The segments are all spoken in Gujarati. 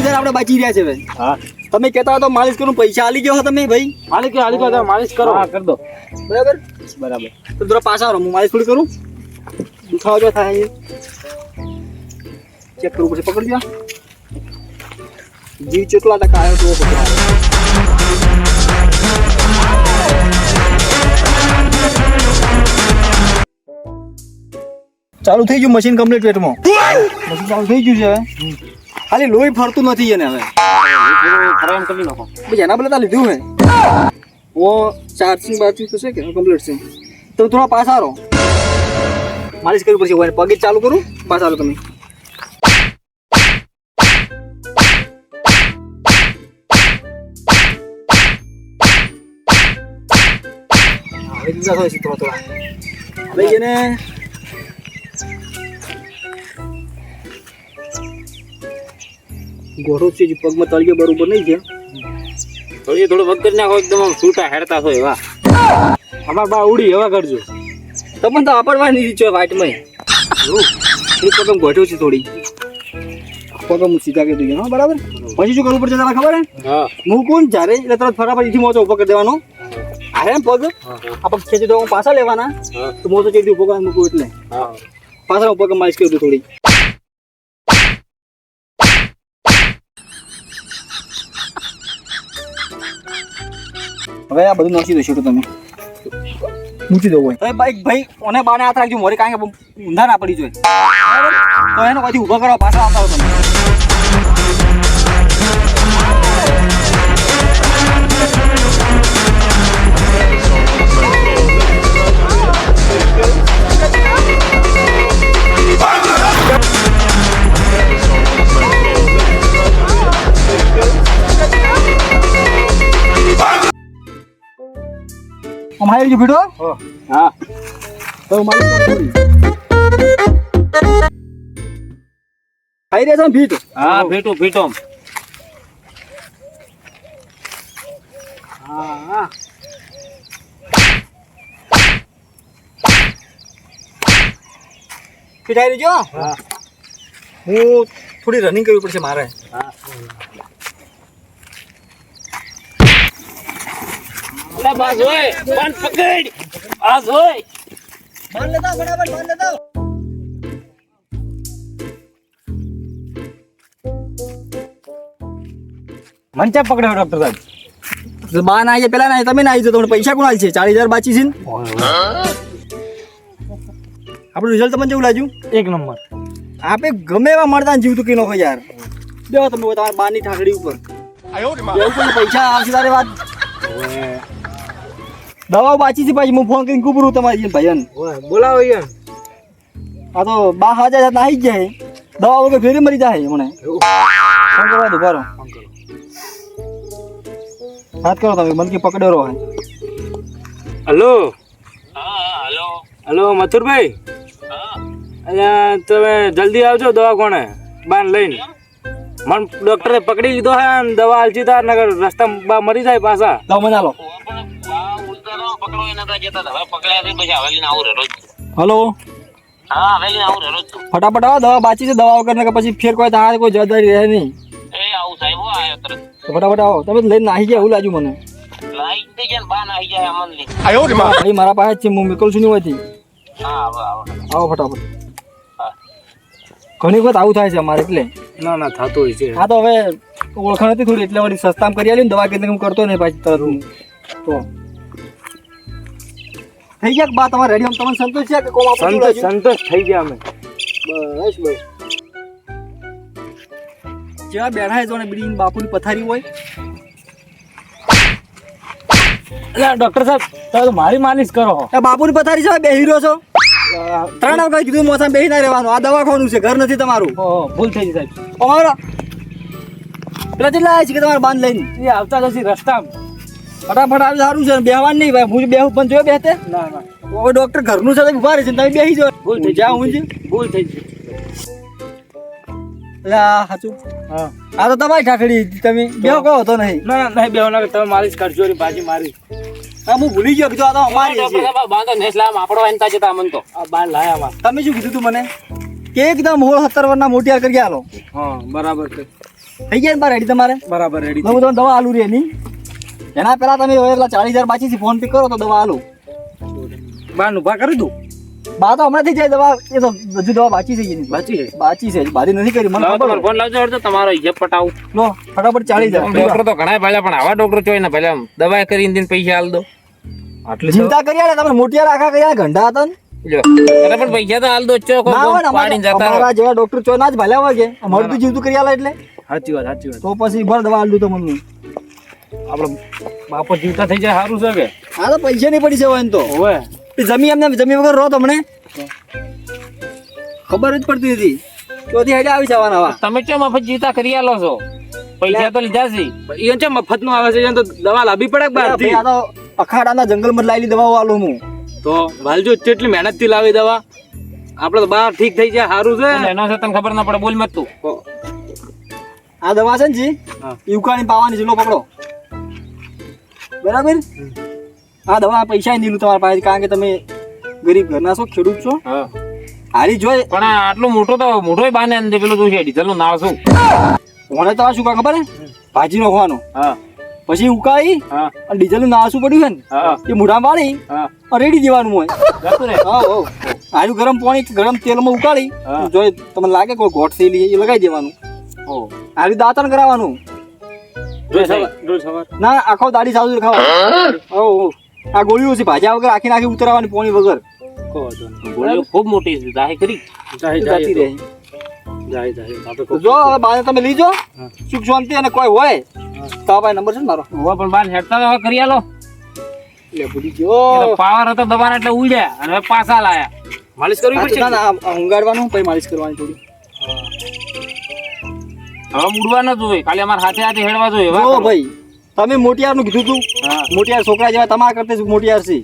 ચાલીસ આપણે બચી રહ્યા છે ભાઈ. હા. તમે કહેતા તો માલિશ કરું પૈસા આલી ગયો તમે ભાઈ. હાલી કે હાલી કે માલિશ કરો. હા કરી દો. બરાબર? બરાબર. તો થોડા પાછા રહો હું માલિશ થોડી કરું. દુખાવો જો થાય ચેક કરવું પડશે પકડી આ. જીવ ચોટલા ટકા આવ્યો તો ચાલુ થઈ ગયું મશીન કમ્પ્લીટ પેટમાં મશીન ચાલુ થઈ ગયું છે ખાલી લોહી ફરતું નથી એને હવે. ફરામ કરી નાખો. પછી એના બદલે લીધું હે. ઓ ચાર્જિંગ બાર્જિંગ તો છે કે કમ્પ્લીટ છે. તમે થોડા પાછા રહો માલિશ કરવી પડશે હોય પગે ચાલુ કરું પાછા આવો તમે. હવે થાય છે થોડા થોડા. હવે એને ગોઠો છે જે પગમાં તળિયે બરોબર નહીં છે. તળિયે થોડો વગર હોય એકદમ છૂટા હેડતા હોય એવા. અમાર બા ઉડી હવા કરજો. તમને તો આપડવા નહીં છો વાટમાં એક પગમ ગોઠ્યો છે થોડી. પગમ હું સીધા કરી દઈએ હા બરાબર? પછી શું કરવું પડશે તારા ખબર હે? હા. કોણ? જ્યારે એટલે તરત ફટાફટ મોચો ઉપર કરી દેવાનો. આરે પગ? આ પગ ખેંચી તો પાછા લેવાના. તો મોચો ચેડી ઉપર મૂકું એટલે. પાછા ઉપર માલિશ કરી દઉં થોડી. હવે આ બધું નાખી દેશો તમે? મૂકી દો હોય હવે ભાઈ ભાઈ ઓને બાને હાથ રાખજો? મોરે કારણ કે ઊંધા ના પડી જોઈએ તો એનો કદી ઊભો કરવા પાછા આવતા હોય તમે? અમારે જો ભીડો હા. તો મારી ખાઈ રહ્યા છો ભીટ. હા ભેટું ભીટો. હા. પીઠાઈ રહેજો હા. હું થોડી રનિંગ કરવી પડશે મારે. હોય પકડ. હોય. લેતા ફટાફટ લેતા મંચા પકડ્યો ડોક્ટર સાહેબ બા ના આવીએ પેલા ના તમે ના આવી તમને પૈસા કોણ છે ચાલીસ હજાર બાચી છે ને? આપણું રિઝલ્ટ તમને કેવું લાગ્યું? એક નંબર. આપે ગમે એવા મળતા ને જીવતું કે નાખો યાર. બે તમે તમારા બાની ઠાકડી ઉપર. પૈસા આવશે તારે વાત. દવાઓ બાચી છે પાછી હું ફોન કરીને કુબરું તમારી ભાઈ બોલાવો યાર આ તો બા હાજર નાહી જ જાય. દવા વગર ફેરી મરી જાય મને ફોન કરવા દો બારો વાત કરો તમે મને પકડ્યો રહો હલો. હલો. હલો મથુરભાઈ. અલ્યા તમે જલ્દી આવજો દવા કોણે બાન લઈને. મન ડોક્ટરે પકડી લીધો હે દવા આલજી તાર નગર રસ્તા બા મરી જાય પાછા. લાવ મને આલો. હલો? હા ફટાફટ આવો દવા બાચી છે દવા વગર કે પછી ફેર કોઈ તારે કોઈ જવાબદારી રહે નહીં. આવું તો ફટાફટ આવો. તમે લઈને નાહી ગયા એવું લાગ્યું મને. ભાઈ મારા પાસે છે હું મોકલું છું નહીં હોયથી આવો ફટાફટ. ઘણી વખત આવું થાય છે અમારે એટલે. ના ના થતું હોય છે. હા તો હવે ઓળખાણ હતી થોડી એટલે વળી સસ્તામાં કરી આલી ને દવા કેન્દ્ર હું કરતો નહીં પાછી તરત. હું. તો થઈ ગયા બા તમારે રેડી તમને સંતોષ છે કે કોમ સંતોષ સંતોષ થઈ ગયા અમે. બસ બસ. જ્યાં બેઠા છે બીડી બાપુની પથારી હોય. અલ્યા ડોક્ટર સાહેબ તમે તો મારી માલિશ કરો એ બાપુની પથારી છે બે હીરો છો? ત્રણ વખત કીધું મોસમ બેસી ના રહેવાનું. આ દવાખાનું છે ઘર નથી તમારું. ઓહો, ભૂલ થઈ ગઈ સાહેબ. અમારા પેલા કેટલા આવ્યા છે કે તમારે બાંધ લઈને? એ આવતા જશે રસ્તામાં. ફટાફટ આવી સારું છે બેહવાનું નહીં ભાઈ. હું બેહું પણ જોયો બેહતે? ના ના. હવે ડોક્ટર ઘરનું છે ઊભા રહે છે તમે બેસી જાઓ. ભૂલ થઈ જ્યાં હું ભૂલ થઈ ગઈ. સાચું. હા. આ તો તમારી ઠાકડી તમે બેહો કહો તો નહીં. ના ના નહીં બેહો ના તમે માલિશ કરજો ભાજી મારી. હા હું ભૂલી ગયો કીધું આ તો અમારી છે. બાંધો નેસલા આપણો એનતા જતા તો. આ બાર લાયા માં તમે શું કીધું તું મને? કે એકદમ હોળ સત્તર વર્ષના મોટિયા કરી આલો. હા બરાબર છે. થઈ ગયા ને બાર રેડી તમારે? બરાબર રેડી હું તમને દવા આલુ રે એની. એના પહેલા તમે હવે ચાલીસ હજાર બાકી ફોન પે કરો તો દવા આલુ. બાન ઊભા કરી દઉં? બા તો હમણાંથી જાય દવા એ તો હજુ દવા બાકી છે બાચી છે? બાકી છે બાકી નથી કરી મને ખબર ફોન લાવજો અડધો તમારો હિસાબ પટાવું. લો ફટાફટ ચાલી જાય ડોક્ટર તો ઘણા ભલે પણ આવા ડોક્ટર ચોય ને ભલે દવા કરીને દઈને પૈસા આલ દો. આટલી ચિંતા કરી આલે તમે મોટિયા રાખા કયા ગંડા હતા ને? અરે પણ પૈસા તો હાલ દો ચો પાડીને જતા અમારા જેવા ડોક્ટર ચો ના જ ભલ્યા વાગે કે. અમારું તો જીવતું કરી આલે એટલે. સાચી વાત સાચી વાત. તો પછી ભર દવા આલ તો મને આપણે બાપો જીવતા થઈ જાય સારું છે કે? આ તો પૈસા નહીં પડી જવાય તો. હવે. જમી એમને જમી વગર રહો તમને. ખબર જ પડતી હતી. ચોથી હેડે આવી જવાના હવા. તમે કેમ મફત જીવતા કરી આલો છો? પૈસા તો લીધા છે. એ કેમ મફત નો આવે છે તો દવા લાભી પડે ભાઈ, આ તો અખાડાના જંગલમાં લાવેલી દવાઓ આલું હું. તો વાલજો કેટલી મહેનતથી લાવી દવા? આપડે તો બહાર ઠીક થઈ જાય સારું છે. એના છે તને ખબર ના પડે બોલ મત તું. આ દવા છે ને જી યુકાની પાવાની છે લો પકડો. બરાબર? આ દવા પૈસા નહીં લીધું તમારા પાસે કારણ કે તમે ગરીબ ઘરના છો ખેડૂત છો. હારી જોઈ પણ આટલો મોટો તો મોટો બાને અંદર પેલું તું છે ડીઝલનું નાવ શું? મને તો શું ખબર હે? ભાજી નોખવાનો હા. પછી ઉકાળી અને ડીઝલનું શું પડ્યું છે ને? એ મોઢા વાળી અને રેડી દેવાનું હોય. આનું ગરમ પાણી ગરમ તેલમાં ઉકાળી. જો તમને લાગે કોઈ ગોઠ થયેલી એ લગાવી દેવાનું. આરી દાંતણ કરાવવાનું. ના આખો દાડી સાજુ ખાવા. ઓ ઓ. આ ગોળીઓ છે ભાજા વગર આખી નાખી ઉતરવાની પોણી વગર. ગોળીઓ ખૂબ મોટી છે. દાહી કરી. જતી રહે જાય જાય જો હવે બાને તમે લીજો. સુખ શાંતિ અને કોઈ હોય તો ભાઈ નંબર છે ને મારો. હોવા પણ બાન હેડતા તો હવે કરી આલો. એટલે ભૂલી ગયો. પાવર હતો દબાણ એટલે ઉડ્યા. અને પાછા લાયા. માલિશ કરવી પડશે? ના ઊંઘાડવાનું પછી માલિશ કરવાની થોડી. હવે ઉડવા ન જોઈએ. ખાલી અમારા હાથે હાથે હેડવા જોઈએ. જો ભાઈ તમે મોટિયારનું કીધું તું. મોટિયાર છોકરા જેવા તમારા કરતા મોટિયાર છે.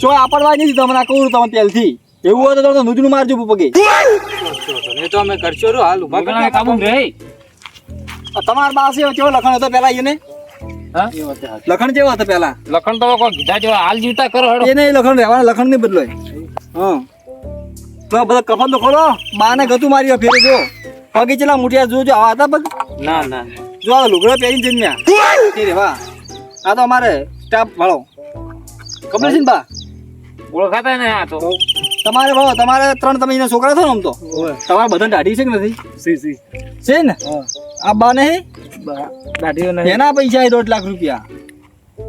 જો આપડવા નહીં તમને કહું તમે પહેલથી. એવું હોય તો તમે નુજનું મારજો પગે. એ તો અમે કરશો રો. હાલ ઊભા કરી. કાબુ રે આ પાસે કેવો લખણ હતો પેલા એને? હા? લખણ કેવો હતો પેલા લખણ તો કોઈ કીધા જેવા હાલ જીવતા કરો હેડો. એને લખણ રહેવા લખણ નહીં બદલાય. હા. બધા કફન તો ખોલો. બાને ગતું મારી ફેરે જો. પગે ચેલા મુઠિયા જોજો આવા હતા પગ? ના ના જો આ લુગડો પહેરીને જન્મ્યા તે રે વાહ. આ તો અમારે સ્ટાફ વાળો. ખબર છે ને બા? ઓળખાતા ને આ તો. તમારે ભાવ તમારે ત્રણ તમે એના છોકરા છો ને આમ તો? તમારે બધા દાઢી છે કે નથી? સી સી. છે ને? આ બા ને દાઢીઓ એના પૈસા એ દોઢ લાખ રૂપિયા.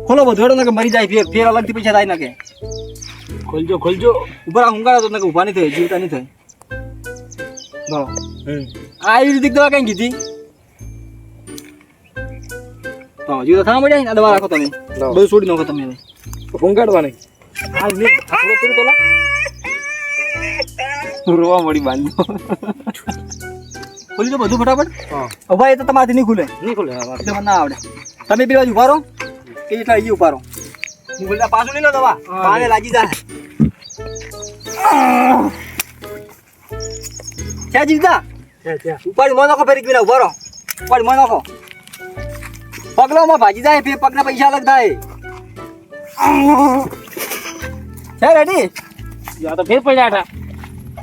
ખોલો બધો ને કે મરી જાય ફેર ફેર અલગથી પૈસા થાય નાખે. ખોલજો ખોલજો. ઉપર આ ઊંઘાડો તો ઊભા ઊભા નહીં થાય જીવતા નહીં થાય. ભાવ આ આયુર્વેદિક દવા કઈ કીધી? તો હજુ તો થવા મળ્યા દવા રાખો તમે. બધું છોડી નાખો તમે ફૂંકાડવાની રોવા મળી બાંધો ખોલી દો બધું ફટાફટ. હા. ઊભા એ તો તમારાથી નહીં ખુલે. નહીં ખુલે એટલે મને ના આવડે. તમે બે બાજુ ઊભા રહો. કે એટલા અહીં ઊભા હું બોલતા પાછું લઈ લો દવા. પાને લાગી જાય. ક્યાં જીવતા? ઉપાડી મો નાખો ફરી પેલા ઊભા રહો. ઉપાડી મો નાખો પગલો માં ભાજી જાય ફેર પગના પૈસા અલગ થાય. હે રેડી? યા તો ફેર પડ્યા હતા.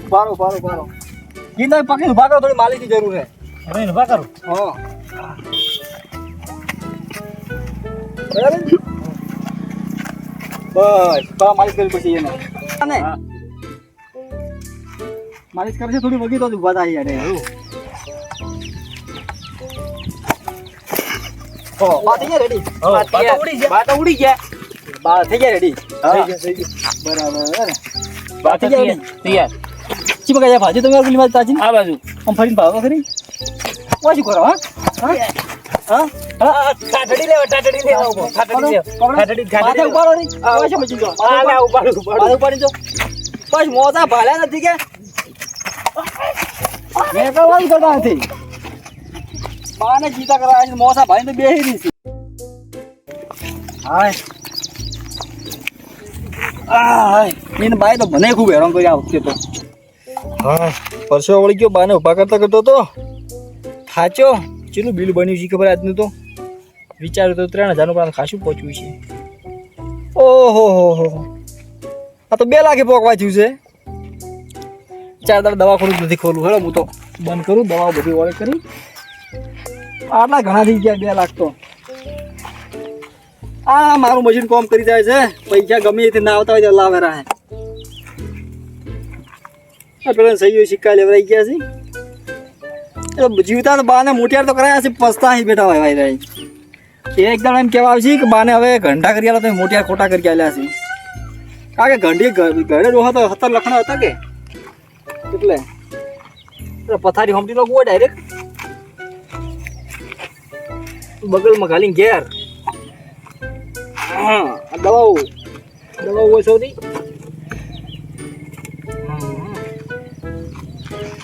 ઉભારો ઉભારો ઉભારો ઈ તમે પકડી ઊભા કરો થોડી માલિકી જરૂર છે. હવે ઊભા કરો. હા. બસ બા માલિશ કરી પછી એને. અને? હા. માલિશ કરશે થોડી વગી તો ઊભા થાય યાર એવું બા થઈ ગયા રેડી બા તો ઉડી ગયા. બા તો ઉડી ગયા. બા થઈ ગયા રેડી થઈ ગયા, બરાબર વાત થઈ ગયા તૈયાર ચી બગા ભાજી તમે તાજી આ બાજુ. આમ ફરીને ભાગો ખરી ઓછી કરો હા? લેવા લેવા ઊભો. લેવા. મચી. આ લે ઉપાડું. ઉપાડી. બસ મોજા ભાલ્યા નથી કે? મેં કરવાનું કરતા નથી. બાને જીતા કરવા છે મોસા ભાઈ તો બેહી રહી છે. હાય. હાય. એને બાઈ તો મને ખૂબ હેરાન વખતે તો. હા પરસો વળી ગયો, બાને ઊભા કરતા કરતો તો. થાચો ચેલું બિલ બન્યું છે ખબર આજનું તો? વિચાર્યું તો ત્રણ હજારનું, પણ ખાસું પહોંચ્યું છે. ઓહો, હો હો. આ તો બે લાખે પોકવા થયું છે. ચાર દવા દવાખાનું નથી ખોલું હેડો, હું તો બંધ કરું દવા બધી ઓર્ડર કરી. આટલા ઘણા થઈ ગયા, બે લાખ તો. આ મારું મશીન કોમ કરી જાય છે. પૈસા ગમે તે ના આવતા હોય તો લાવે રહે પેલા સહીઓ સિક્કા લેવડાઈ ગયા છે. જીવતા તો બાને મોટિયાર તો કરાયા છે પસ્તા અહીં બેઠા હોય ભાઈ ભાઈ એકદમ એમ કહેવા આવશે કે બાને હવે ઘંટા કરી આલા તો મોટિયાર ખોટા કરી આલ્યા છે. કારણ કે ઘંટી ઘરે રોહા તો હતા લખણા હતા કે? એટલે. એટલે પથારી હમતી લોકો ડાયરેક્ટ બગલમાં ઘાલીને ઘેર. હા, આ દવાઓ. દવાઓ હોય સૌથી.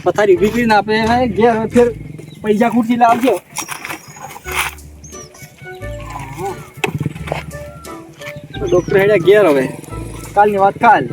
પથારી વીકલી ના આપે હે, ઘેર ફેર પૈસા ખૂટથી લાવજો. ડોક્ટર હેડ્યા ઘેર હવે. કાલની વાત કાલ.